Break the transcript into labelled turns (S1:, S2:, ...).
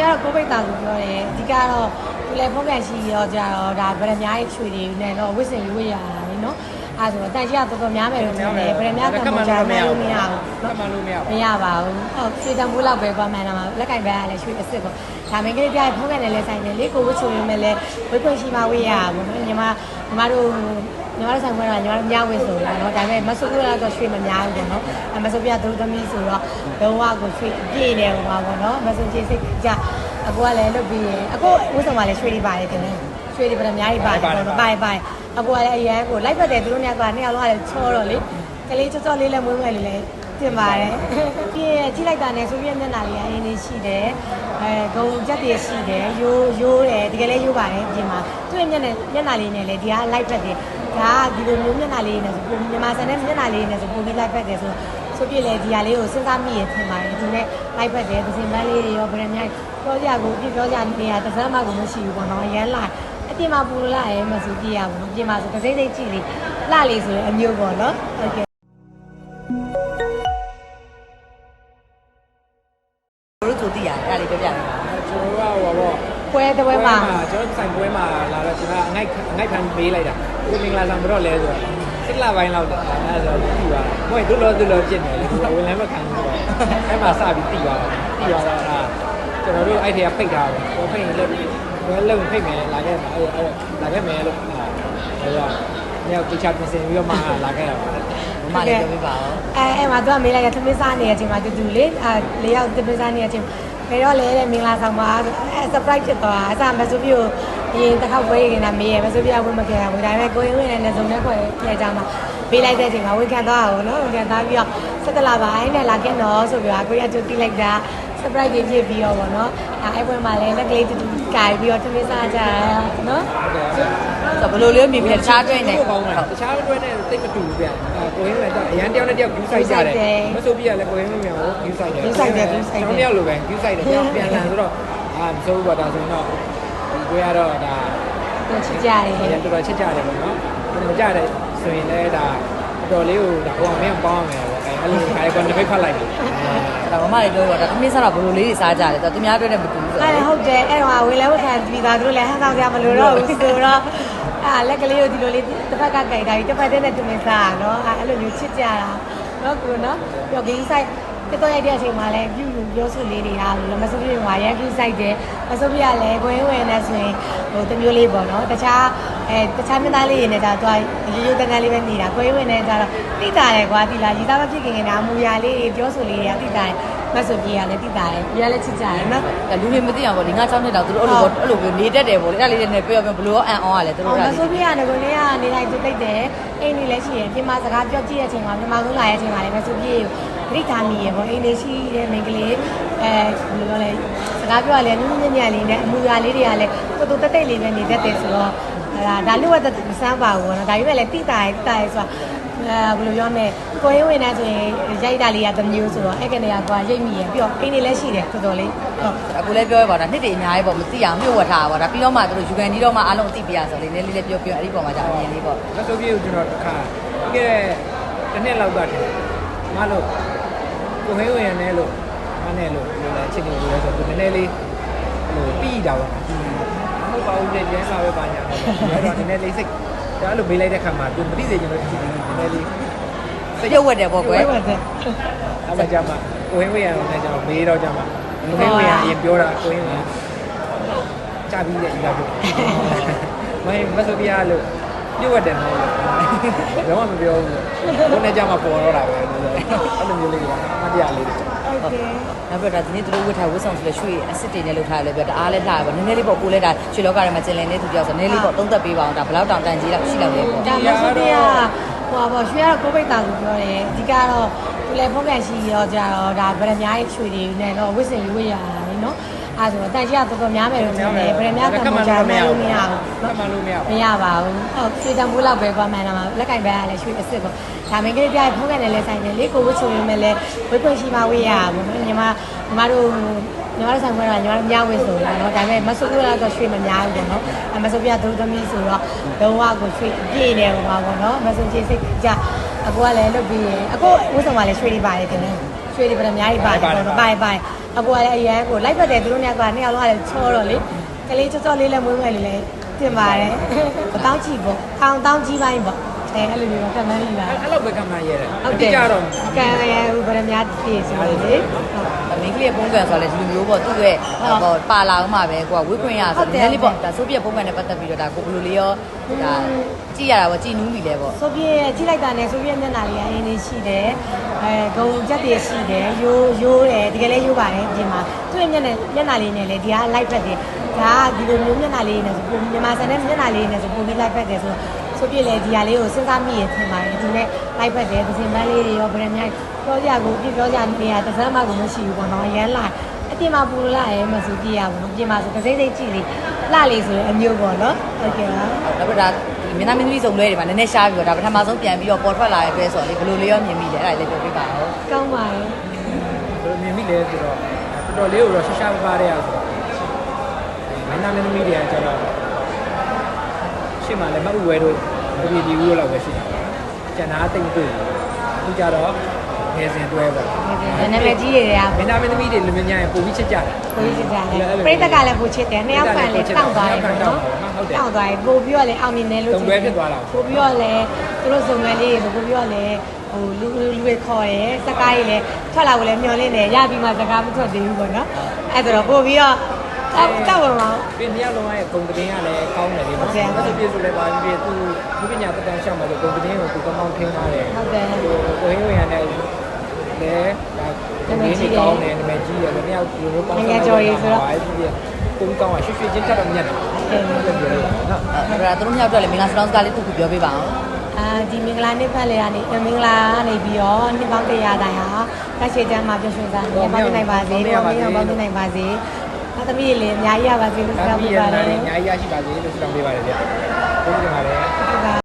S1: ရွှေကတော့ကိုပိတ်တာကိုပြောတယ်အဓိကတော့ဒီလေဖုန်းကန်ရှိရောကြတော့ဒါဗရမ ्या ရဲ့ရွှေတွေနဲ့တော့ဝစ်စင်ရွေးရတာလေနော် အဲဆိုတော့တန်ကြီးကတော်တော်များမယ်လို့ထင်တယ်ဗရမများကတော့ကြားမလို့မရဘူး
S2: ကမ္ဘာလို့မရဘူးမ
S1: ရပါဘူးဟုတ်ရွှေတံပိုးလောက်ပဲပါမှန်တာမှာလက်ကင်ပန်းကလည်းရွှေအစ်စ်ပေါ့ဒါမင်းကလေးပြရဖုန်းကန်နဲ့လဲဆိုင်တယ်လေကိုဝတ်ချုံရုံနဲ့လဲဝိတ်ခွင့်ရှိမှဝေးရဘူးညီမညီမတို့ညီမတို့ဆိုင်ခွဲတာညီမတို့များဝေးဆိုတော့နော်ဒါပေမဲ့မဆုပ်ကတော့ရွှေမများဘူးပေါ့နော်အမဆုပ်ပြသူသမီးဆိုတော့လုံးဝကိုရွှေပြည့်နေပါပေါ့နော်မဆုပ်ချေစိတ်ကြအကိုကလည်းလုပ်ပြီးရင်အကိုဝတ်ဆောင်ကလည်းရွှေတွေပါတယ်တင်တယ် ရွှေတွေပြအများကြီးပါတယ်ပေါ့နော်ပါတယ်ပါတယ်အကူကလည်းအရန်ကိုလိုက်ပတ်တယ်သူတို့များကနှစ်ယောက်လုံးကလည်းချောတော့လေကလေးချောချောလေးလည်းမွေးမွေးလေးလည်းတင်ပါတယ်ပြည့်ကြည့်လိုက်တာနဲ့ဆိုပြည့်မျက်နှာလေးအရင်လေးရှိတယ်အဲဂုံချက်တွေရှိတယ်ရိုးရိုးတယ်တကယ်လည်းရိုးပါတယ်ပြင်မှာသူ့ရဲ့မျက်နှာမျက်နှာလေးနဲ့လေဒီကလိုက်ဖက်တယ်ဒါကဒီလိုမျိုးမျက်နှာလေးနဲ့ဆိုပုံမြန်မာဆန်တဲ့မျက်နှာလေးနဲ့ဆိုပုံပြီးလိုက်ဖက်တယ်ဆိုဆိုပြည့်လေဒီဟာလေးကိုစဉ်းစားမိရထင်ပါတယ်ဒီနဲ့လိုက်ဖက်တယ်ဒီစင်ပန်းလေးတွေရောဗရမြိုက်ပြောကြကိုပြပြောကြနေရတစ်စမ်းမှကိုမရှိဘူးပေါ့နော်ရမ်းလာ အပြင်မှာပူလာရဲမဆိုပြရဘူးနော်ပြင်မှာဆိုကစိမ့်စိမ့်ကြည့်လေလှလေးဆိုရင်အမျိုးပေါ့နော်ဟုတ်ကဲ့
S3: တို့တို့သိရတယ်အဲ့ဒါလေးပြောပြပေးပါ
S2: ကျွန်တော်ကဟိုပါပေါ့
S1: ပွဲတစ်ပွဲမှာ
S2: ကျွန်တော်ဆိုင်ပွဲမှာလာတော့ကျွန်တော်အငိုက်အငိုက်ခံပေးလိုက်တာကိုမင်္ဂလာဆောင်ဘတော့လဲဆိုတော့စစ်လပိုင်းလောက်တယ်အဲဆိုတော့ပြီးသွားတယ်ဘွဲ့ဒုလောဒုလောဖြစ်နေတယ်ဝင်လည်းမခံဘူးတော့အဲမှာစပြီးပြီးသွားတယ်ပြီးသွားတော့အာကျွန်တော်တို့အဲ့ဒီကပိတ်ထားတယ်ကိုဖိတ်ရင်လ ည်းဘယ်လုံးဖိတ်မယ်လာခဲ့မှာအဲ့အဲ့လာခဲ့မယ်လို့အဲဒါညောက်တခြားပြင်ဆင်ပြီးတော့မှလာခဲ့ရပါတယ်
S3: မမလေးပြောပြပါဦး
S1: အဲအဲမှာသူကမေးလိုက်တာသမီးစားနေတဲ့အချိန်မှာတူတူလေးအဲလေးယောက်သမီးစားနေတဲ့အချိန်ဘယ်တော့လဲတဲ့မင်္ဂလာဆောင်ပါဆိုအဲ surprise ဖြစ်သွားအစားမဆိုပြိုအရင်တစ်ခေါက်ပွဲရနေတာမေးရမဆိုပြဝင်မခဲ့ဘူးဒါပေမဲ့ကိုရင်ဝင်နေတဲ့စုံနဲ့ခွဲပြကြမှာပေးလိုက်တဲ့အချိန်မှာဝင်ခံသွားအောင်နော်ဝင်ခံသွားပြီးတော့ဆက်တလာပါအဲ့နဲ့လာခဲ့တော့ဆိုပြီးတော့ကိုရကျတီးလိုက်တာ surprise ကြီးဖြစ်ပြီးတော့ဗောနော်အဲအဲ့ပွဲမှာလည်းလက်ကလေးတူတူကာပြီးတော့သမီးစားကြတာနော်
S3: ဆိုဘယ်လိုလေးမြင်ပြီးတခြားတွေ့နေ
S2: ဟုတ်ကောင်းတယ်တခြားတွဲနဲ့တိတ်မတူဘူးဗျအာကိုရင်းလည်းအရန်တယောက်နဲ့တယောက် view site ကြတယ်မဆိုပြရလဲကိုရင်းမြန်ကို view site တယ်ကျွန်တော်တယောက်လိုပဲ view site တယ်ပြန်ပြန်လာဆိုတော့အာမဆိုဘူးပါဒါဆိုရင်တော့ဒီကိုရတော့ဒါ
S1: ပြန်ချစ်ကြတယ်
S2: အရင်တော်တော်ချစ်ကြတယ်ပေါ့နော်မကြတယ်ဆိုရင်လည်းဒါတော်လေးကိုဒါဟိုအောင်မင်းပေါင်းရမယ်ပေါ့ အဲအဲ့လိုခါလေးကတော့တစ်ဖက်ဖတ်လိုက်တယ်
S3: ဒါမမလေးပြောပါတော့သမီးစားတော့ဘယ်လိုလေးတွေစားကြတယ်ဆိုတော့သူများတွေ့တဲ့မတူဘူးဆို
S1: အဲ့
S3: တော့
S1: ဒါဟုတ်တယ်အဲ့တော့ဝင်လဲဝတ်ခံပြီးသားသူတို့လည်းဟန်ဆောင်ကြမလို့တော့ဘူးဆိုတော့အဲ့လက်ကလေးကိုဒီလိုလေးတစ်ဖက်ကကြိုက်တာပြီးတစ်ဖက်တည်းနဲ့တူမင်းစားတာနော်အဲ့လိုမျိုးချစ်ကြတာနော်ကိုနော်ပြောဂိမ်းဆိုင်တက်တော့ရိုက်တဲ့အချိန်မှာလည်းပြုယူပြောဆိုလေးတွေအားလို့မဆိုးပြေဟွာရဲကူးဆိုင်တယ်မဆိုးပြေကလည်းကိုင်းဝင်နေဆိုရင်ဟိုတမျိုးလေးပေါ့နော်တခြား အဲတခြားမြတ်သားလေးတွေနဲ့ဒါတော့ရိုးရိုးတန်းတန်းလေးပဲနေတာကိုင်းဝင်နေကြတော့တိတာတယ်ကွာတိလာရီသားမဖြစ်ခင်ကဒါမူရလေးတွေပြောဆိုလေးတွေကတိတာတယ်မဆိုးပြေကလည်းတိတာတယ်ပြရလည်းချစ်ကြတယ်နော်
S3: လူတွေမသိအောင်ပေါ့ဒီငါ6နှစ်တောင်သူတို့အဲ့လိုပေါ့အဲ့လိုမျိုးနေတတ်တယ်ပေါ့လေအဲ့ဒါလေးတွေနဲ့ပြောပြောဘယ်လိုအန်အောင်ရလဲသူတို့
S1: ဟော
S3: က
S1: မဆိုးပြရတယ်ကိုနေကနေလိုက်သူတိတ်တယ်အိမ်နေလည်းရှိရင်ပြင်မာစကားပြောကြည့်တဲ့အချိန်မှာပြင်မာဆုံးလာတဲ့အချိန်မှာလည်းမဆိုးပြေဂရိတာမီရေပေါ့အိမ်နေရှိတဲ့မိန်းကလေးအဲဘယ်လိုပြောလဲစကားပြောရလဲနုနုညံ့ညံ့လေးနဲ့အမူအရာလေးတွေကလည်းတူတူတက်တက်လေးပဲနေတတ်တယ်ဆိုတော့ ဒါဒါလူဝတ်တက်မဆန်းပါဘူးနော်ဒါပေမဲ့လည်းတိတာရတိတာရဆိုတာအဲဘယ်လိုပြောမလဲကိုရင်းဝင်နေဆိုရင်ရိုက်တာလေးကတစ်မျိုးဆိုတော့အဲ့ကနေကကွာရိတ်မိရပြီးတော့အိမ်နေလည်းရှိတယ်တော်တော်လေးဟုတ်
S3: အခုလည်းပြောရပါတော့နှစ်တွေအများကြီးပေါ့မသိအောင်မြုပ်ဝတ်ထားပါတော့ပြီးတော့မှသူတို့ယူကန်ကြီးတော့မှအားလုံးသိပြရဆိုလေနည်းလေးလေးပြောပြောအဲ့ဒီပုံမှာじゃအမြင်လေးပေါ့
S2: မဆိုပြကိုကျွန်တော်တစ်ခါပြီးခဲ့တဲ့တစ်နှစ်လောက်ကတည်းကမလို့ကိုဟင်းဝင်ရနေလို့မနဲ့လို့လို့လည်းချစ်နေလို့လဲဆိုတော့နည်းနည်းလေးဟိုပြီးတာပေါ့ မဟုတ်ပါဘူးတဲ့ကျန်းစာပဲပါညာတယ်တော့နည်းနည်းလေးစိတ်ဒါအဲ့လိုမေးလိုက်တဲ့ခါမှာသူမသိစေချင်လို့နည်းနည်းလေး
S3: ပြုတ်ဝတ်တယ်ပေါ့ကွယ်
S1: ဝတ်တယ်
S2: အဲ့မှာကြမှာကိုဟင်းဝင်ရတော့လည်းကျွန်တော်မေးတော့ကြမှာကိုဟင်းဝင်ရအရင်ပြောတာကိုဟင်းဝင်ကြပြီးတဲ့ဒီလောက်ပြောမင်းမဆိုပြလို့ပြုတ်ဝတ်တယ်နော်တော့မပြောဘူးဘုန်းနဲ့ကြမှာပေါ်တော့တာပဲအဲ့လိုမျိုးလေးကအမတရားလေးတွေ
S1: ဟုတ်ကဲ့
S3: နောက်ပြီးတော့ဒီနေ့တို့ဝတ်ထားဝတ်ဆောင်ဆိုလဲရွှေအစစ်တွေနဲ့လုပ်ထားတယ်လို့ပြောတအားလဲလှရပါနည်းနည်းလေးပေါ့ကိုလဲဒါရွှေလောကထဲမှာကျင်လည်နေသူပြောဆိုနည်းလေးပေါ့သုံးသက်ပေးပါအောင်ဒါဘလောက်တောင်တန်ကြီးတော့ရှိလောက်လဲပေါ့
S1: ဒါမှမဟုတ်ရဟိုပါရွှေကတော့ကိုပိတ်တာလို့ပြောတယ်အဓိကတော့ကိုလဲဖုန်းကန်ရှိရောကြတော့ဒါဗရမားရဲ့ရွှေတွေနဲ့တော့ဝတ်စင်ရွေးရတာလေနော် အဲဆိုတော့တန်ရှင်းကတော်တော်များမယ်လို့မြင်တယ်ဗရမများကံကြမ်းမလို့မရဘူး
S2: ကံမလို့မရဘူးမ
S1: ရပါဘူးဟုတ်ရွှေတံပိုးလောက်ပဲကွာမှန်တာမှာလက်ကင်ဘက်ကလည်းရွှေအစ်စ်ပေါ့ဒါမင်းကလေးပြဖုန်းကန်နဲ့လဲဆိုင်တယ်လေကိုဝှချုံရုံနဲ့လဲဝေးခွင့်ရှိမှဝေးရဘူးညီမညီမတို့ညီမတို့ဆိုင်ခွဲတော့ညီမတို့များဝေးဆိုတော့နော်ဒါပေမဲ့မဆုပ်လာတော့ရွှေမများဘူးပေါ့နော်အမဆုပ်ပြဒုသမီးဆိုတော့လုံးဝကိုရွှေပြည့်နေပါပေါ့နော်မဆုပ်ချေစိတ်ကြအကိုကလည်းလုပ်ပြီးအကိုဝှချုံကလည်းရွှေတွေပါတယ်တင်တယ် ရွှေတွေဗဒမားကြီးပါတယ်ပါတယ်ပါတယ်အကိုကလည်းအရန်ကိုလိုက်ပတ်တယ်သူတို့နဲ့ကနှစ်ယောက်လုံးကလည်းချောတော့လေကလေးချောချောလေးလည်းမွေးမွေးလေးလည်းတင်ပါတယ်တောင်းကြည့်ပေါ့အောင်တောင်းကြည့်ပိုင်းပေါ့ အဲအဲ့လိုမျိုးကမှန်းလိပါ
S2: အဲ့လောက်ပဲကမှရဲတယ်
S1: ဟုတ်
S2: တိ
S1: တယ်
S2: ကျတော့
S1: ကံရဗရမ ्या တည်ဆိုလေဟုတ်
S3: မင်းကလေးပုံကံဆိုလဲဒီလိုမျိုးပေါ့သူ့ရဲ့ဟောပါလာအောင်မှာပဲကိုကဝေးခွင့်ရဆိုနည်းနည်းလေးပေါ့ဒါဆိုပြပုံကံနဲ့ပတ်သက်ပြီးတော့ဒါကိုဘယ်လိုလေးရောဒါကြည့်ရတာပေါ့ကြည်နူးမိလဲပေါ့
S1: ဆိုဗီယက်ကြည့်လိုက်တာနဲ့ဆိုဗီယက်မျက်နှာလေးကအင်းလေးရှိတယ်အဲဂုံချက်တွေရှိတယ်ရိုးရိုးတယ်တကယ်လည်းရိုးပါတယ်ဒီမှာသူ့ရဲ့မျက်နှာမျက်နှာလေးနဲ့လေဒီကလိုက်ဖက်တယ်ဒါကဒီလိုမျိုးမျက်နှာလေးနဲ့ဆိုပုံမြန်မာဆန်တဲ့မျက်နှာလေးနဲ့ဆိုပုံပြီးလိုက်ဖက်တယ်ဆိုတော့ ဆိုပြည့်လေဒီဟာလေးကိုစဉ်းစားမိရထင်ပါတယ်ဒီနဲ့လိုက်ဖက်တယ်သစင်ပန်းလေးတွေရောဗရမ ्या ပြောကြကိုပြပြောကြနေရတစ်စမ်းမှကိုမရှိဘူးပေါ့နော်ရမ်းလာအပြင်မှာပူလာရဲမဆိုကြည့်ရဘူးနော်ပြင်မှာဆိုတစ်စိမ့်စိမ့်ကြည့်လေလှလေးဆိုရင်အမျိုးပေါ့နော်ဟုတ်ကဲ့ပါ
S3: နောက်ပြီးဒါဒီမင်းသားမင်းသမီးစုံလွဲတွေမှာနည်းနည်းရှားပြီးတော့ဒါပထမဆုံးပြန်ပြီးတော့ပေါ်ထွက်လာတဲ့အတွက်ဆိုတော့လေဘယ်လိုလေးရောမြင်မိလဲအဲ့ဒါလေးပြောပြပါဦး
S1: ကောင်းပါတယ်
S2: ဘယ်လိုမြင်မိလဲဆိုတော့တော်တော်လေးကိုတော့ရှာရှာပါပါတဲ့အောင်ဆိုတော့မင်းသားမင်းသမီးတွေကကျတော့ ရှေ့မှာလည်းမဟုတ်ဝဲတို့ဒီဒီဦးလောက်ပဲရှိတယ်ကျန်တာတိတ်မတွေ့ဘူးသူကြတော့ငယ်စဉ်တွဲပေါ့
S1: နာမည်ကြီးတွေက
S2: မင်းသားမင်းသမီးတွေလူမျိုးများရင်ပုံပြီးချစ်ကြတယ်
S1: ကိုကြီးကြတယ်ပရိသတ်ကလည်းပိုချစ်တယ်နှစ်ယောက်ဖန်လည်းတောက်သွားတယ်ပေါ့နော်တောက်သွားတယ်ပို့ပြီးတော့လည်းအောင်မြင်တယ်လို့ပို့ပြီးတော့လည်းသူတို့စုံမဲလေးပို့ပြီးတော့လည်းဟိုလူလူတွေခေါ်တယ်စကားကြီးလည်းထွက်လာကိုလည်းမျောလင်းတယ်ရပြီးမှစကားမထွက်သေးဘူးပေါ့နော်အဲ့ဒါတော့ပို့ပြီးတော့ တောက်တောက်ပါမ
S2: ပြင်မြောက်လုံးရဲ့ဂုံကတင်းကလည်းကောင်းတယ်လေနော်။အဲ့ဒါပြည့်စုံလည်းပါပြီသူဒီပညာတက်တန်းရှောက်မှာလို့ဂုံကတင်းကိုသူကောင်းကောင်းထင်းထားတယ်
S1: ဟုတ်တယ်။
S2: ဟိုကိုဟင်းဝင်ရတဲ့လည်းဒါဂုံကင်းကြီးကောင်းတယ်နာမည်ကြီးတယ်လည်းမြောက်ဒီလိုပေါင်းအဲ့ဒီပုံကောင်းอ่ะရွှေရွှေချင်းတက်တော့မြတ်တယ်။အဲ့လိုပြောလို့နော်
S3: အဲ့ဒါသူတို့မြောက်တော့လေမင်္ဂလာစတောင်းစကားလေးတစ်ခုပြောပြပါဦး
S1: အာဒီမင်္ဂလာနေ့ဖက်လေကနေမင်္ဂလာကနေပြီးတော့နှစ်ပေါင်း100တိုင်ဟာတက်ရှိတန်းမှာပြည့်စုံစားနေပေါင်းနိုင်ပါစေ။ပေါင်းနိုင်ပေါင်းနိုင်ပါစေ။ အသမီးတွေလည်းအများကြီးရပါစေလို့ဆုတောင်း
S2: ပေး
S1: ပါတယ်
S2: အများကြီးရရှိပါစေလို့ဆုတောင်းပေးပါတယ်ဗျာ။ကျေးဇူးတင်ပါတယ်။ဟ
S1: ုတ်ပါ